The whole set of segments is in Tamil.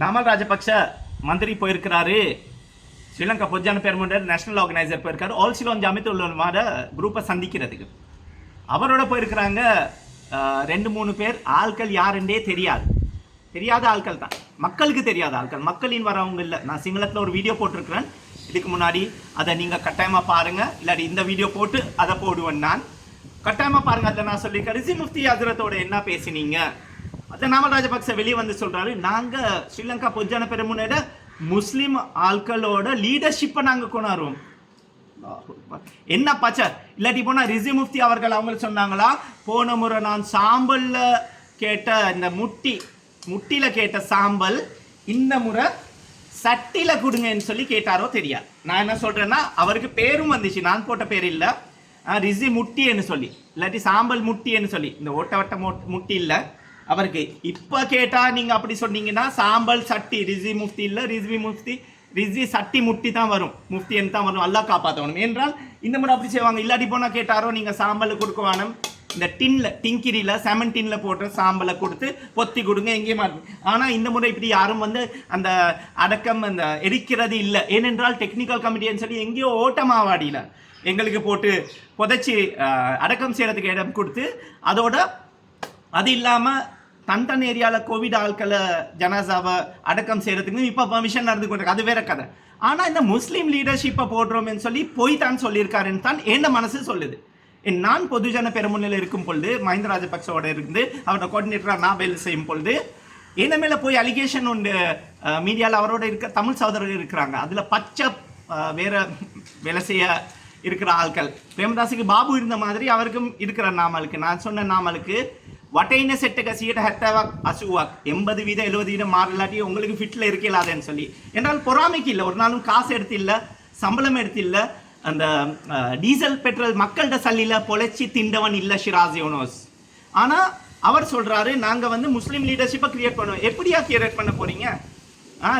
நாமல் ராஜபக்ஷ மந்திரி போயிருக்கிறாரு. ஸ்ரீலங்கா பொஜான பெருமண்டர் நேஷனல் ஆர்கனைசர் போயிருக்காரு. ஆல்சிலோன் ஜாமித்து உள்ளவனோட குரூப்பை சந்திக்கிறதுக்கு. அவரோட போயிருக்கிறாங்க ரெண்டு மூணு பேர். ஆட்கள் யாருன்றே தெரியாது. தெரியாத ஆட்கள் தான். மக்களுக்கு தெரியாத ஆட்கள். மக்களின் வரவங்க இல்லை. நான் சிங்களத்தில் ஒரு வீடியோ போட்டிருக்கிறேன். இதுக்கு முன்னாடி அதை நீங்கள் கட்டாயமாக பாருங்கள் இல்லாட்டி இந்த வீடியோ போட்டு அதை போடுவேன் நான். கட்டாயமாக பாருங்கள் அதை நான் சொல்லியிருக்கேன் ரிசி முஃப்தி ஹசரத்தோட என்ன பேசினீங்க? அதை நாமல் ராஜபக்ச வெளியே வந்து சொல்றாரு. நாங்க ஸ்ரீலங்கா பொஜான பெருமுனையில முஸ்லீம் ஆட்களோட லீடர்ஷிப்பை நாங்க கொண்டாடுவோம் என்ன பச்சர் இல்லாட்டி போனா ரிசி முஃப்தி அவர்கள் அவங்க சொன்னாங்களா? போன முறை நான் சாம்பல்ல கேட்ட இந்த முட்டி முட்டில கேட்ட சாம்பல் இந்த முறை சட்டில கொடுங்கன்னு சொல்லி கேட்டாரோ தெரியாது. நான் என்ன சொல்றேன்னா அவருக்கு பேரும் வந்துச்சு. நான் போட்ட பேர் இல்லை. ஆஹ் ரிசி முட்டின்னு சொல்லி. இல்லாட்டி சாம்பல் முட்டின்னு சொல்லி. இந்த ஓட்ட வட்ட முட்டி இல்லை. அவருக்கு இப்போ கேட்டால் நீங்கள் அப்படி சொன்னீங்கன்னா சாம்பல் சட்டி ரிசி முஃப்தி இல்லை ரிஸ்வி முஃப்தி ரிஸ்வி சட்டி முட்டி தான் வரும். முஃப்தின்னு தான் வரும். அல்லாஹ் காப்பாற்றணும் என்றால் இந்த முறை அப்படி செய்வாங்க. இல்லாட்டி போனால் கேட்டாரோ நீங்கள் சாம்பல் கொடுக்க வேணும். இந்த டின்ல டிங்கிரியில் செமன் டின்ல போட்டு சாம்பலை கொடுத்து பொத்தி கொடுங்க எங்கேயும் ஆனால் இந்த முறை இப்படி யாரும் வந்து அந்த அடக்கம் அந்த எரிக்கிறது இல்லை. ஏனென்றால் டெக்னிக்கல் கமிட்டின்னு சொல்லி எங்கேயோ ஓட்டமாவாடியில் எங்களுக்கு போட்டு புதைச்சி அடக்கம் செய்கிறதுக்கு இடம் கொடுத்து அதோட அது இல்லாமல் தன் தன் ஏரியாவில் கோவிட் ஆட்களை ஜனாசாவை அடக்கம் செய்கிறதுக்கு இப்போ பர்மிஷன் நடந்து கொண்டிருக்கு. அது வேற கதை. ஆனால் இந்த முஸ்லீம் லீடர்ஷிப்பை போடுறோம்னு சொல்லி போய் தான் சொல்லியிருக்காருன்னு தான் என் மனசு சொல்லுது. என் நான் பொதுஜன பெருமுன்னில் இருக்கும் பொழுது மஹிந்த ராஜபக்சோட இருந்து அவரோட கோஆர்டினேட்டராக நான் வேலை செய்யும் பொழுது என்ன மேலே போய் அலிகேஷன் உண்டு. மீடியாவில் அவரோட இருக்க தமிழ் சகோதரர்கள் இருக்கிறாங்க. அதில் பச்சை வேற வேலை செய்ய இருக்கிற ஆட்கள். பிரேமதாஸுக்கு பாபு இருந்த மாதிரி அவருக்கும் இருக்கிற நாமலுக்கு நான் சொன்ன நாமலுக்கு வட்டையின செட்டுக்க சீட்ட ஹெட்டவாக் அசுவாக் எண்பது வீதம் எழுபது வீதம் மாறலாட்டி உங்களுக்கு ஃபிட்டில் இருக்கலாதேன்னு சொல்லி என்றால் பொறாமைக்கு இல்லை ஒரு நாளும் காசு எடுத்து இல்லை சம்பளம் எடுத்து இல்லை அந்த டீசல் பெட்ரோல் மக்கள்கிட்ட சல்லியில் பொழைச்சி திண்டவன் இல்லை ஷிராஸ் யோனோஸ். ஆனால் அவர் சொல்கிறாரு நாங்கள் வந்து முஸ்லீம் லீடர்ஷிப்பை கிரியேட் பண்ணுவோம். எப்படியா கிரியேட் பண்ண போகிறீங்க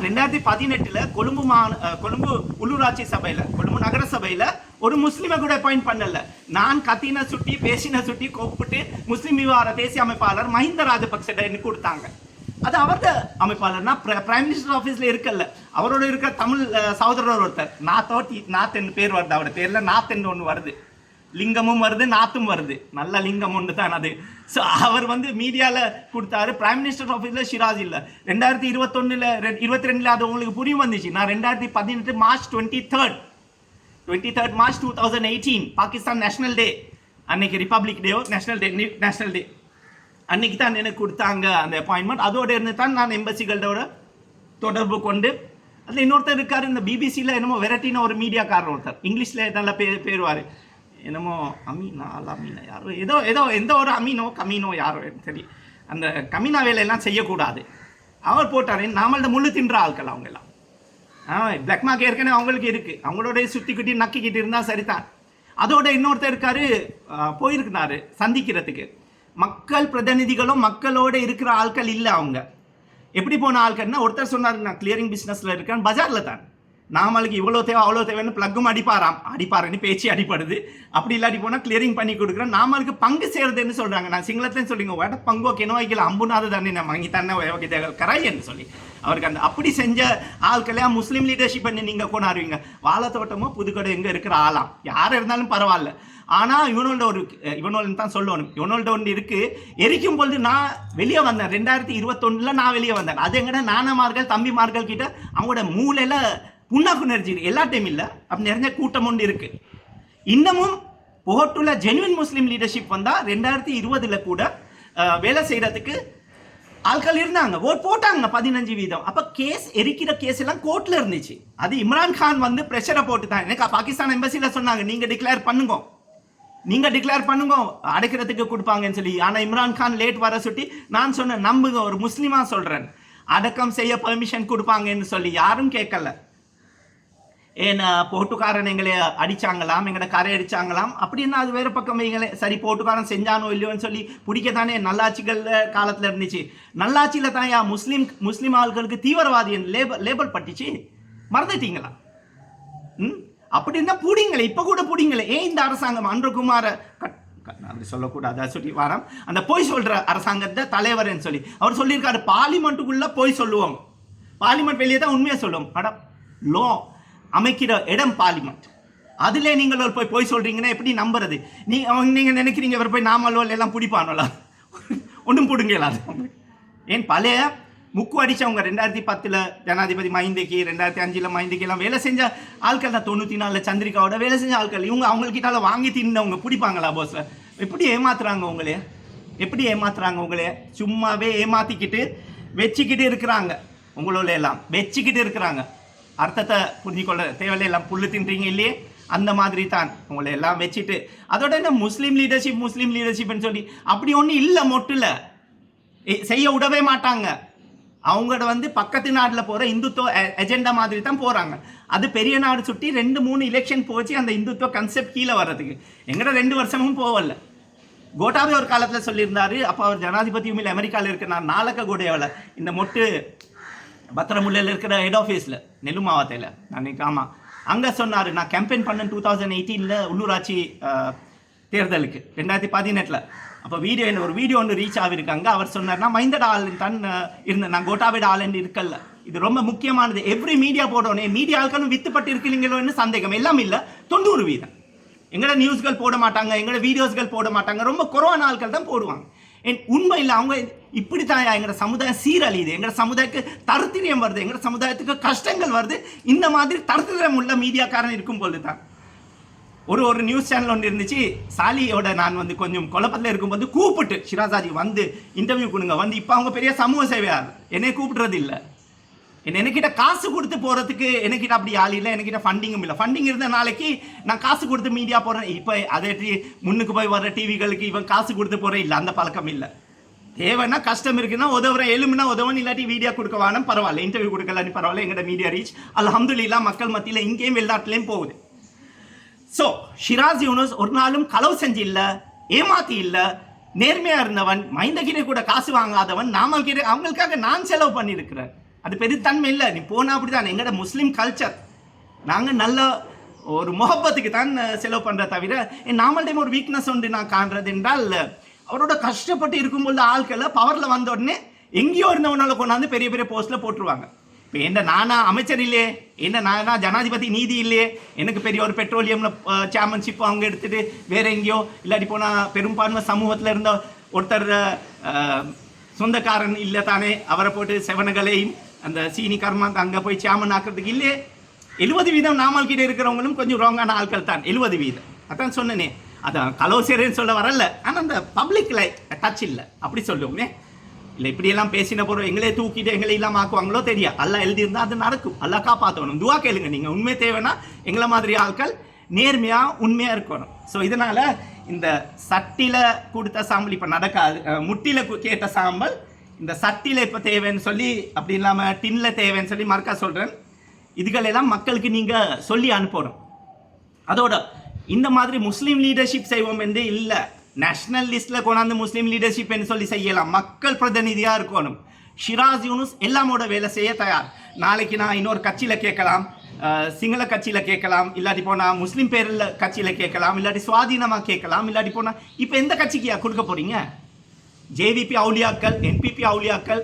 ரெண்டாயிரத்தி பதினெட்டுல கொழும்பு மா கொழும்பு உள்ளூராட்சி சபையில கொழும்பு நகர சபையில ஒரு முஸ்லீமை கூட அப்பாயிண்ட் பண்ணல. நான் கத்தின சுட்டி பேசின சுட்டி கூப்பிட்டு முஸ்லீம் விவகார தேசிய அமைப்பாளர் மஹிந்த ராஜபக்ச கொடுத்தாங்க. அது அவர்த அமைப்பாளர்னா பிரைம் மினிஸ்டர் ஆஃபீஸ்ல இருக்கல்ல. அவரோட இருக்க தமிழ் சகோதரர் ஒருத்தர். நாத்தோட்டி நாத்தென் பேர் வருது அவரோட பேர்ல நாத்தென்னு ஒன்று வருது. லிங்கமும் வருது நாத்தும் வருது. நல்ல லிங்கம் ஒன்று தான் அது. ஸோ அவர் வந்து மீடியாவில் கொடுத்தாரு. பிரைம் மினிஸ்டர் ஆஃபீஸில் ஷிராஜ் இல்லை. ரெண்டாயிரத்தி இருபத்தொன்னில் இருபத்தி ரெண்டில் அது உங்களுக்கு புரியும் வந்துச்சு. நான் ரெண்டாயிரத்தி பதினெட்டு March twenty third twenty third March two thousand eighteen Pakistan national day அன்னைக்கு ரிப்பப்ளிக் டேயோ நேஷனல் டே நேஷனல் டே அன்னைக்கு தான் எனக்கு கொடுத்தாங்க அந்த அப்பாயின்மெண்ட் அதோட இருந்து தான் நான் எம்பசிகளோட தொடர்பு கொண்டு அதில் இன்னொருத்தர் இருக்கார் இந்த பிபிசியில் என்னமோ வெரைட்டின ஒரு மீடியாக்காரர் ஒருத்தர். இங்கிலீஷில் நல்லா பே பேருவார். என்னமோ அமீனா அல் அமீனா யாரோ? ஏதோ ஏதோ எந்த ஒரு அமீனோ கமீனோ யாரோ சரி அந்த கமீனா வேலையெல்லாம் செய்யக்கூடாது. அவர் போட்டார் நாமள்ட முள்ளு தின்ற ஆட்கள் அவங்க எல்லாம் ஆ பிளாக் மார்க் ஏற்கனவே அவங்களுக்கு இருக்குது அவங்களோட சுற்றிக்கிட்டு நக்கிக்கிட்டு இருந்தால் சரிதான். அதோட இன்னொருத்தர் இருக்காரு போயிருக்கிறாரு சந்திக்கிறதுக்கு. மக்கள் பிரதிநிதிகளும் மக்களோட இருக்கிற ஆட்கள் இல்லை அவங்க. எப்படி போன ஆட்கள்னா ஒருத்தர் சொன்னார் நான் கிளியரிங் பிஸ்னஸில் இருக்கேன் பஜாரில் தான். நாமளுக்கு இவ்வளோ தேவை அவ்வளோ தேவைன்னு ப்ளக்கும் அடிப்பாராம். அடிப்பாருன்னு பேச்சு அடிப்படுது அப்படி இல்லாட்டி போனால் கிளியரிங் பண்ணி கொடுக்குறேன் நாமளுக்கு பங்கு சேருதுன்னு சொல்கிறாங்க நான் சிங்களத்துலேயும் சொல்லிங்க வேட பங்கு ஓகேனோ வைக்கல. அம்புனாது தானே நான் வாங்கி தானே ஓகே கராயன்னு சொல்லி. அவருக்கு அந்த அப்படி செஞ்ச ஆட்களையா முஸ்லீம் லீடர்ஷிப் பண்ணி நீங்கள் கொண்டாடுவீங்க. வாழத்தோட்டமோ புதுக்கடை எங்கே இருக்கிற ஆளாம். யார் இருந்தாலும் பரவாயில்ல. ஆனால் இவனோட ஒரு இவனோட தான் சொல்லணும். இவனோட ஒன்று இருக்குது எரிக்கும் பொழுது நான் வெளியே வந்தேன். ரெண்டாயிரத்தி இருபத்தொன்னில் நான் வெளியே வந்தேன். அது எங்கன்னா நானமார்கள் தம்பிமார்கள் கிட்ட அவங்களோட மூலையில் புண்ணாக்கு நிறைஞ்சி எல்லா டைம் இல்லை. அப்படி நிறைஞ்ச கூட்டம் ஒன்று இருக்குது இன்னமும் போட்டுள்ள ஜென்வின் முஸ்லீம் லீடர்ஷிப் வந்தால் ரெண்டாயிரத்தி இருபதில் கூட வேலை செய்கிறதுக்கு ஆட்கள் இருந்தாங்க. ஓட் போட்டாங்க பதினஞ்சு வீதம். அப்போ கேஸ் எரிக்கிற கேஸ் எல்லாம் கோர்ட்டில் இருந்துச்சு. அது இம்ரான் கான் வந்து ப்ரெஷரை போட்டு தான் எனக்கு பாகிஸ்தான் எம்பசியில் சொன்னாங்க நீங்கள் டிக்ளேர் பண்ணுங்க. நீங்க டிக்ளேர் பண்ணுங்க. அடைக்கிறதுக்கு கொடுப்பாங்கன்னு சொல்லி. ஆனா இம்ரான் கான் லேட் வர சுட்டி நான் சொன்னேன் நம்புங்க ஒரு முஸ்லீமாக சொல்றேன். அடக்கம் செய்ய பெர்மிஷன் கொடுப்பாங்கன்னு சொல்லி யாரும் கேட்கல. ஏன்னா போட்டுக்காரன் எங்களை அடிச்சாங்களாம் எங்களை கரை அடிச்சாங்களாம். அப்படின்னா அது வேற பக்கம் எங்களை சரி போட்டுக்காரன் செஞ்சானோ இல்லையோன்னு சொல்லி பிடிக்கத்தானே நல்லாட்சிகள் காலத்துல இருந்துச்சு. நல்லாட்சியில தான் யா முஸ்லீம் முஸ்லீம் ஆள்களுக்கு தீவிரவாதி லேபல் லேபல் பட்டுச்சு. மறந்துட்டீங்களா? ம்? அப்படி பிடிங்களே இப்போ கூட பிடிங்களே. ஏன் இந்த அரசாங்கம் அன்றகுமார கட்- அப்படி சொல்லக்கூடாது சொல்லி வாரம். அந்த பொய் சொல்ற அரசாங்கத்தை தலைவர்னு சொல்லி. அவர் சொல்லியிருக்காரு பார்லிமெண்ட்டுக்குள்ள பொய் சொல்லுவோம். பார்லிமெண்ட் வெளியே தான் உண்மையாக சொல்லுவோம் மேடம் லோ. அமைக்கிற இடம் பார்லிமெண்ட் அதிலே நீங்கள் போய் போய் சொல்கிறீங்கன்னா எப்படி நம்புறது? நீ அவங்க நீங்கள் நினைக்கிறீங்க இவர் போய் நாமல்வல் எல்லாம் பிடிப்பானோல ஒன்றும் பிடுங்கலாம் ஏன் பழைய முக்கு அடித்தவங்க ரெண்டாயிரத்தி பத்தில் ஜனாதிபதி மைந்தைக்கு ரெண்டாயிரத்தி அஞ்சில் மைந்திக்கு எல்லாம் வேலை செஞ்ச ஆட்கள் தான். தொண்ணூற்றி நாலில் சந்திரிகாவோட வேலை செஞ்ச ஆட்கள். இவங்க அவங்கக்கிட்டால வாங்கி தின்னவங்க பிடிப்பாங்களா போஸ் எப்படி ஏமாத்துறாங்க உங்களே? எப்படி ஏமாத்துறாங்க உங்களே? சும்மாவே ஏமாற்றிக்கிட்டு வச்சுக்கிட்டு இருக்கிறாங்க உங்களோட எல்லாம். வச்சுக்கிட்டு இருக்கிறாங்க. அர்த்தத்தை புரிஞ்சுக்கொள்ள தேவையில்லை எல்லாம் புல்லு தின்றீங்க இல்லையே? அந்த மாதிரி தான் உங்களை எல்லாம் வச்சுட்டு. அதோட என்ன முஸ்லீம் லீடர்ஷிப் முஸ்லீம் லீடர்ஷிப்னு சொல்லி அப்படி ஒன்றும் இல்லை மொட்டில். எ- செய்ய விடவே மாட்டாங்க. அவங்களோட வந்து பக்கத்து நாட்டில் போகிற இந்துத்துவ எஜெண்டா மாதிரி தான் போகிறாங்க அது பெரிய நாடு சுட்டி ரெண்டு மூணு எலெக்ஷன் போச்சு அந்த இந்துத்துவ கன்செப்ட் கீழே வர்றதுக்கு. எங்கட ரெண்டு வருஷமும் போகல. கோட்டாபே ஒரு காலத்தில் சொல்லியிருந்தார் அப்போ அவர் ஜனாதிபதியும் இல்லை அமெரிக்காவில் இருக்கிற நான் நாளக்க கோடையாவில் இந்த மொட்டு பத்திரமுல்லையில் இருக்கிற ஹெட் ஆஃபீஸில் நெல்லு மாவத்தையில் அன்னைக்கு ஆமாம் அங்கே சொன்னார் நான் கேம்பெயின் பண்ணேன் டூ தௌசண்ட் எயிட்டீனில் உள்ளூராட்சி தேர்தலுக்கு ரெண்டாயிரத்தி பதினெட்டில். அப்போ வீடியோ என்ன ஒரு வீடியோ ஒன்று ரீச் ஆகிருக்காங்க அவர் சொன்னார் நான் மைந்தட ஆலன் தான் இருந்தேன். நான் கோட்டாவிட ஆலன் இருக்கல இது ரொம்ப முக்கியமானது. எவ்ரி மீடியா போடணும் மீடியா ஆட்களும் வித்துப்பட்டு இருக்கிறீங்களோன்னு சந்தேகம். எல்லாம் இல்லை. தொண்ணூறு வீதம். எங்களோட நியூஸ்கள் போட மாட்டாங்க எங்களோட வீடியோஸ்கள் போட மாட்டாங்க. ரொம்ப குறவான ஆட்கள் தான் போடுவாங்க. என் உண்மை இல்லை அவங்க இப்படித்தான் எங்களோட சமுதாயம் சீரழியுது. எங்களோட சமுதாயத்துக்கு தருத்திரியம் வருது. எங்களோட சமுதாயத்துக்கு கஷ்டங்கள் வருது. இந்த மாதிரி தருத்திரியம் உள்ள மீடியாக்காரன் இருக்கும் பொழுது தான் ஒரு ஒரு நியூஸ் சேனல் ஒன்று இருந்துச்சு. சாலியோட நான் வந்து கொஞ்சம் குழப்பத்தில் இருக்கும்போது கூப்பிட்டு ஷிராஜாஜி வந்து இன்டர்வியூ கொடுங்க. வந்து இப்போ அவங்க பெரிய சமூக சேவையார் என்னை கூப்பிடுறது இல்லை. என்கிட்ட காசு கொடுத்து போகிறதுக்கு என்கிட்ட அப்படி ஆள் இல்லை என்கிட்ட ஃபண்டிங்கும் இல்லை. ஃபண்டிங் இருந்த நாளைக்கு நான் காசு கொடுத்து மீடியா போகிறேன் இப்போ அதே டி- முன்னுக்கு போய் வர டிவிகளுக்கு இவன் காசு கொடுத்து போகிறேன் இல்லை அந்த பழக்கம் இல்லை. தேவைன்னா கஷ்டம் இருக்குன்னா உதவுறேன். எலும்புனா உதவன் இல்லாட்டி வீடியோ கொடுக்க வேணும் பரவாயில்ல. இன்டர்வியூ கொடுக்கலான்னு பரவாயில்ல. எங்கட மீடியா ரீச் அல்ஹம்துலில்லாஹ் மக்கள் மத்தியில் இங்கேயும் வெளிநாட்டிலையும் போகுது. ஸோ ஷிராஜ் யூனஸ் ஒரு நாளும் களவு செஞ்சு இல்லை ஏமாத்தி இல்லை. நேர்மையாக இருந்தவன் மைந்தகிரி கூட காசு வாங்காதவன் நாமக்கிட்ட அவங்களுக்காக நான் செலவு பண்ணியிருக்கிறேன். அது பெருத்தன்மை இல்லை. நீ போனா அப்படிதான் எங்கட முஸ்லீம் கல்ச்சர் நாங்கள் நல்ல ஒரு முகப்பத்துக்கு தான் செலவு பண்ணுற தவிர என் நாமள்டையும் ஒரு வீக்னஸ் ஒன்று நான் காண்றது என்றால் அவரோட கஷ்டப்பட்டு இருக்கும்போது ஆட்களை பவரில் வந்த உடனே எங்கேயோ இருந்தவனால கொண்டாந்து பெரிய பெரிய போஸ்ட்டில் போட்டுருவாங்க. இப்போ என்ன நானா அமைச்சர் இல்லையே? என்ன நானா ஜனாதிபதி நீதி இல்லையே? எனக்கு பெரிய ஒரு பெட்ரோலியம்ல சேர்மன்ஷிப் அவங்க எடுத்துட்டு வேற எங்கேயோ இல்லாட்டி போனால் பெரும்பான்மை சமூகத்தில் இருந்த ஒருத்தர் சொந்தக்காரன் இல்லை தானே அவரை போட்டு செவனகளையும் அந்த சீனி கர்மாங்க அங்கே போய் சாமன் ஆக்குறதுக்கு இல்லையே எழுபது வீதம் நாமல் கிட்ட இருக்கிறவங்களும் கொஞ்சம் ராங்கான ஆட்கள் தான். எழுபது வீதம். அதான் சொன்னனே. அதான் கலோசியர்னு சொல்ல வரல. ஆனால் அந்த பப்ளிக்ல டச் இல்லை. அப்படி சொல்லுவோமே. இல்லை இப்படியெல்லாம் பேசின போகிறோம் எங்களே தூக்கிட்டு எங்களை இல்லாமல் ஆக்குவாங்களோ தெரியா எல்லாம் எழுதியிருந்தா அது நடக்கும். எல்லாம் காப்பாற்றணும் துவா கேளுங்க. நீங்கள் உண்மை தேவைன்னா எங்களை மாதிரி ஆட்கள் நேர்மையாக உண்மையாக இருக்கணும். ஸோ இதனால் இந்த சட்டியில் கொடுத்த சாம்பல் இப்போ நடக்காது. முட்டியில் கேட்ட சாம்பல் இந்த சட்டியில் இப்போ தேவைன்னு சொல்லி அப்படி இல்லாமல் டின்ல தேவைன்னு சொல்லி மறக்க சொல்கிறேன் இதுகளெல்லாம் மக்களுக்கு நீங்கள் சொல்லி அனுப்பணும். அதோட இந்த மாதிரி முஸ்லீம் லீடர்ஷிப் செய்வோம் என்று இல்லை. நேஷனல் லிஸ்ட்டில் கொண்டாந்து முஸ்லீம் லீடர்ஷிப் என்று சொல்லி செய்யலாம். மக்கள் பிரதிநிதியாக இருக்கணும். ஷிராஸ் யூனுஸ் எல்லாமோட வேலை செய்ய தயார். நாளைக்கு நான் இன்னொரு கட்சியில் கேட்கலாம். சிங்கள கட்சியில் கேட்கலாம். இல்லாட்டி போனால் முஸ்லீம் பேரில் கட்சியில் கேட்கலாம். இல்லாட்டி சுவாதீனமாக கேட்கலாம். இல்லாட்டி போனால் இப்போ எந்த கட்சிக்கு கொடுக்க போகிறீங்க ஜேவிபி அவுலியாக்கள் என்பிபி அவுலியாக்கள்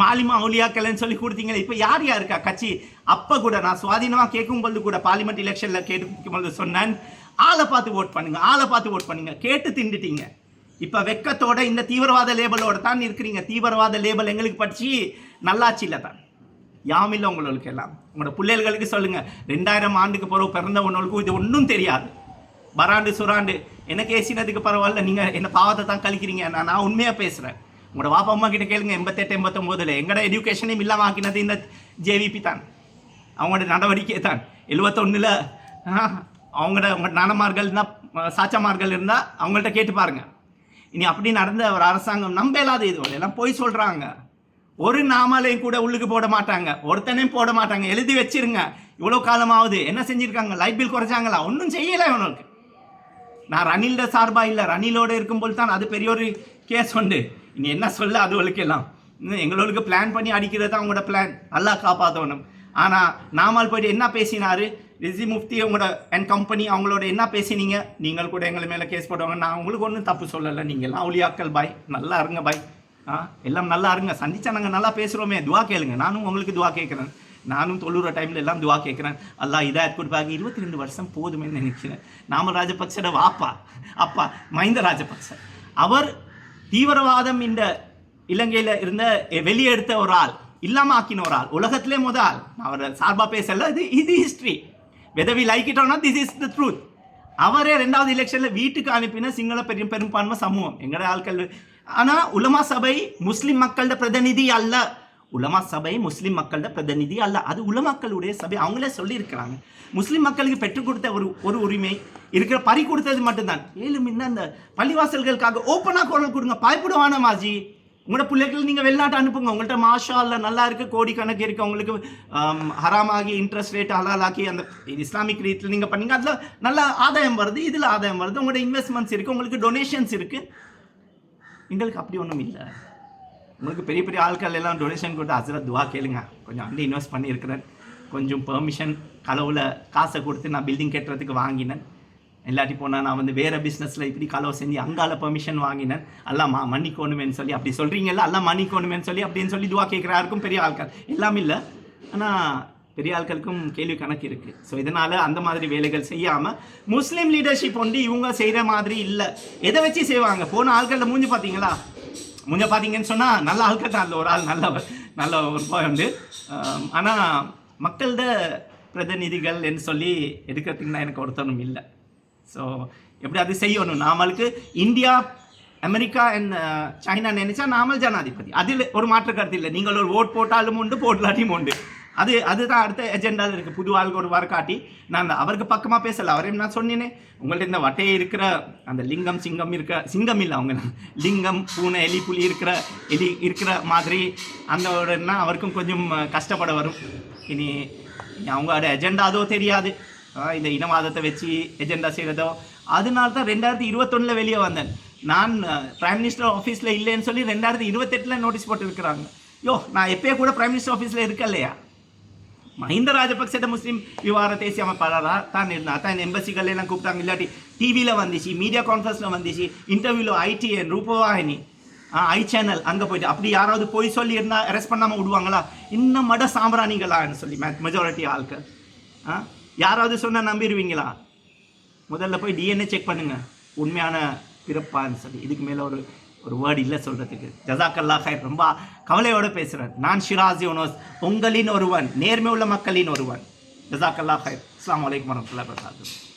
மாலிமா அவுலியாக்கள்னு சொல்லி கொடுத்தீங்களே இப்போ யார் யார் இருக்கா கட்சி? அப்போ கூட நான் சுவாதீனமாக கேட்கும்போது கூட பார்லிமெண்ட் எலெக்ஷனில் கேட்கும்போது சொன்னேன். ஆளை பார்த்து ஓட் பண்ணுங்க ஆளை பார்த்து ஓட் பண்ணுங்க. கேட்டு திண்டுட்டீங்க. இப்போ வெக்கத்தோட இந்த தீவிரவாத லேபலோட தான் இருக்கிறீங்க. தீவிரவாத லேபல் எங்களுக்கு படிச்சு நல்லாச்சு இல்லை தான். யாமில்லை உங்களுக்கு எல்லாம் உங்களோட பிள்ளைகளுக்கு சொல்லுங்க. ரெண்டாயிரம் ஆண்டுக்கு பிறகு பிறந்தவனுக்கும் இது ஒன்றும் தெரியாது. பராண்டு சுராண்டு. எனக்கு ஏசினதுக்கு பரவாயில்ல. நீங்கள் என்ன பாவத்தை தான் கழிக்கிறீங்க. நான் நான் உண்மையாக பேசுறேன். உங்களோட வாப்பா அம்மா கிட்ட கேளுங்க. எண்பத்தெட்டு எண்பத்தொம்போதில். எங்கட எஜுகேஷனையும் இல்லாமல் ஆக்கினது இந்த ஜேவிபி தான். அவங்களோட நடவடிக்கை தான். எழுபத்தொன்னுல அவங்களோட உங்கள் நானமார்கள் இருந்தால் சாச்சமார்கள் இருந்தால் அவங்கள்ட்ட கேட்டு பாருங்கள் இனி அப்படி நடந்த ஒரு அரசாங்கம் நம்ப இல்லாத இது. எல்லாம் போய் சொல்கிறாங்க ஒரு நாமாலையும் கூட உள்ளுக்கு போட மாட்டாங்க. ஒருத்தனையும் போட மாட்டாங்க. எழுதி வச்சிருங்க. இவ்வளோ காலமாவது. என்ன செஞ்சிருக்காங்க? லைட் பில் குறைச்சாங்களா? ஒன்றும் செய்யலை இவனுக்கு. நான் ரணில்ட சார்பா இல்லை ரணிலோட இருக்கும்போது தான் அது பெரிய ஒரு கேஸ் உண்டு. இனி என்ன சொல்ல அதுகளுக்கெல்லாம் இன்னும் எங்களுக்கு பிளான் பண்ணி அடிக்கிறது தான் அவங்களோட பிளான் நல்லா காப்பாற்றணும் ஆனால் நாமல் போயிட்டு என்ன பேசினாரு? ரிசி முஃப்தி உங்களோட என் கம்பெனி அவங்களோட என்ன பேசினீங்க? நீங்கள் கூட எங்களை மேலே கேஸ் போடுவாங்க நான் உங்களுக்கு ஒன்றும் தப்பு சொல்லலை. நீங்கள்லாம் ஒளியாக்கள் பாய். நல்லா இருங்க பாய். ஆ எல்லாம் நல்லா இருங்க. சந்திச்சா நாங்கள் நல்லா பேசுகிறோமே துவா கேளுங்க. நானும் உங்களுக்கு துவா கேட்குறேன் நானும் தொழுற டைம்ல எல்லாம் துவா கேட்குறேன் அல்லா இதாயத் கொடுப்பாங்க இருபத்தி ரெண்டு வருஷம் போதுமே நினைக்கிறேன். நாம ராஜபக்சட வாப்பா. அப்பா மஹிந்த ராஜபக்ச. அவர் தீவிரவாதம் இந்த இலங்கையில் இருந்த வெளியே எடுத்த ஒரு ஆள் இல்லாமல் ஆக்கின ஒரு ஆள் உலகத்திலே முத ஆள். அவர் சார்பா பேசல. இது இது history whether we like it this is the truth அவரே ரெண்டாவது எலெக்ஷனில் வீட்டுக்கு அனுப்பின சிங்கள பெரிய பெரும்பான்மை சமூகம். எங்கட ஆட்கள் ஆனால் உலமா சபை முஸ்லீம் மக்களோட பிரதிநிதி அல்ல. உலமா சபை முஸ்லீம் மக்களோட பிரதிநிதி அல்ல. அது உலமாக்களுடைய சபை. அவங்களே சொல்லியிருக்கிறாங்க. முஸ்லீம் மக்களுக்கு பெற்றுக் கொடுத்த ஒரு ஒரு உரிமை இருக்கிற பறி கொடுத்தது மட்டும்தான். ஏழு முன்ன அந்த பள்ளிவாசல்களுக்காக ஓப்பனாக குரல் கொடுங்க. பயப்படுவான மாஜி? உங்களோட பிள்ளைகள் நீங்கள் வெளிநாட்டு அனுப்புங்க. உங்கள்கிட்ட மாஷா அல்ல நல்லா இருக்கு. கோடிக்கணக்கு இருக்குது உங்களுக்கு ஹராமாகி இன்ட்ரெஸ்ட் ரேட் ஹலாலாக்கி அந்த இஸ்லாமிக் ரீதியில் நீங்கள் பண்ணீங்க. அதில் நல்ல ஆதாயம் வருது. இதில் ஆதாயம் வருது. உங்களோட இன்வெஸ்ட்மெண்ட்ஸ் இருக்குது உங்களுக்கு டொனேஷன்ஸ் இருக்குது எங்களுக்கு அப்படி ஒன்றும் இல்லை. உங்களுக்கு பெரிய பெரிய ஆட்கள் எல்லாம் டொனேஷன் கொடுத்து ஹசரத் துவா கேளுங்க. கொஞ்சம் அங்கே இன்வெஸ்ட் பண்ணியிருக்கிறேன். கொஞ்சம் பெர்மிஷன் களவில் காசை கொடுத்து நான் பில்டிங் கட்டுறதுக்கு வாங்கினேன். இல்லாட்டி போனால் நான் வந்து வேறு பிஸ்னஸில் இப்படி களவு செஞ்சு அங்கால பெர்மிஷன் வாங்கினேன். எல்லாம் மா மன்னிக்கணுமேன்னு சொல்லி அப்படி சொல்கிறீங்கல்ல எல்லாம் மன்னிக்கணுமேன்னு சொல்லி அப்படின்னு சொல்லி துவா கேட்குற யாருக்கும் பெரிய ஆட்கள் எல்லாம் இல்லை. ஆனால் பெரிய ஆட்களுக்கும் கேள்வி கணக்கு இருக்குது ஸோ இதனால் அந்த மாதிரி வேலைகள் செய்யாமல் முஸ்லீம் லீடர்ஷிப் வந்து இவங்க செய்கிற மாதிரி இல்லை. எதை வச்சு செய்வாங்க? போன ஆட்களில் மூஞ்சி பார்த்தீங்களா? முன்ன பார்த்தீங்கன்னு சொன்னால் நல்ல ஆட்கள் இல்லை ஒரு ஆள் நல்ல நல்ல ஒரு போய் உண்டு. ஆனால் மக்களோட பிரதிநிதிகள் என்று சொல்லி எடுக்கிறதுக்குன்னா எனக்கு ஒருத்தனும் இல்லை. ஸோ எப்படி அது செய்யணும்? நாமளுக்கு இந்தியா அமெரிக்கா அண்ட் சைனா நினைச்சா நாமல் ஜனாதிபதி. அதில் ஒரு மாற்று கருத்து இல்லை. நீங்கள் ஒரு ஓட் போட்டாலும் உண்டு போடலாட்டியும் உண்டு. அது அதுதான் அடுத்த எஜெண்டாவில் இருக்குது புது ஆளுக்கு ஒரு வாரம் காட்டி நான் அந்த அவருக்கு பக்கமாக பேசலை அவரையும் நான் சொன்னேனே. உங்கள்ட்ட இந்த வட்டையே இருக்கிற அந்த லிங்கம் சிங்கம் இருக்க சிங்கம் இல்லை அவங்க லிங்கம் பூனை எலி புலி இருக்கிற எலி இருக்கிற மாதிரி அந்த அவருக்கும் கொஞ்சம் கஷ்டப்பட வரும். இனி இனி அவங்களோட எஜெண்டா அதோ தெரியாது. இந்த இனவாதத்தை வச்சு எஜெண்டா செய்கிறதோ அதனால தான் ரெண்டாயிரத்தி இருபத்தொன்னில் வெளியே வந்தேன். நான் பிரைம் மினிஸ்டர் ஆஃபீஸில் இல்லைன்னு சொல்லி ரெண்டாயிரத்தி இருபத்தெட்டில் நோட்டீஸ் போட்டுருக்குறாங்க. யோ நான் எப்பயே கூட பிரைம் மினிஸ்டர் ஆஃபீஸில் இருக்கலையா? மஹிந்த ராஜபக்சேட்ட முஸ்லீம் விவகாரத்தை தேசிய பலரா தான் இருந்தா தான் எம்பசிகள் எல்லாம் கூப்பிட்டாங்க இல்லாட்டி டிவியில் வந்துச்சு மீடியா கான்ஃபரன்ஸில் வந்துச்சு இன்டர்வியூவில் ஐடிஎன் ரூபவாகினி ஐ சேனல் அங்கே போயிட்டு அப்படி யாராவது போய் சொல்லி இருந்தால் அரெஸ்ட் பண்ணாமல் விடுவாங்களா இன்னும் மட சாம்பிராணிகளான்னு சொல்லி மெஜாரிட்டி ஆட்கள் ஆ யாராவது சொன்னால் நம்பிடுவீங்களா முதல்ல போய் டிஎன்ஏ செக் பண்ணுங்க. உண்மையான பிறப்பான்னு சொல்லி இதுக்கு மேலே ஒரு ஒரு வேர்டு இல்லை சொல்கிறதுக்கு ஜசாக்கல்லா ஹைர் ரொம்ப கவலையோடு பேசுகிறேன் நான் ஷிராஸ் யூனோஸ் உங்களின் ஒருவன் நேர்மை உள்ள மக்களின் ஒருவன். ஜசாக்கல்லா ஹைர் அஸ்லாம் வலைக்கம் வரமத்துல்லாஹி பிரசாத்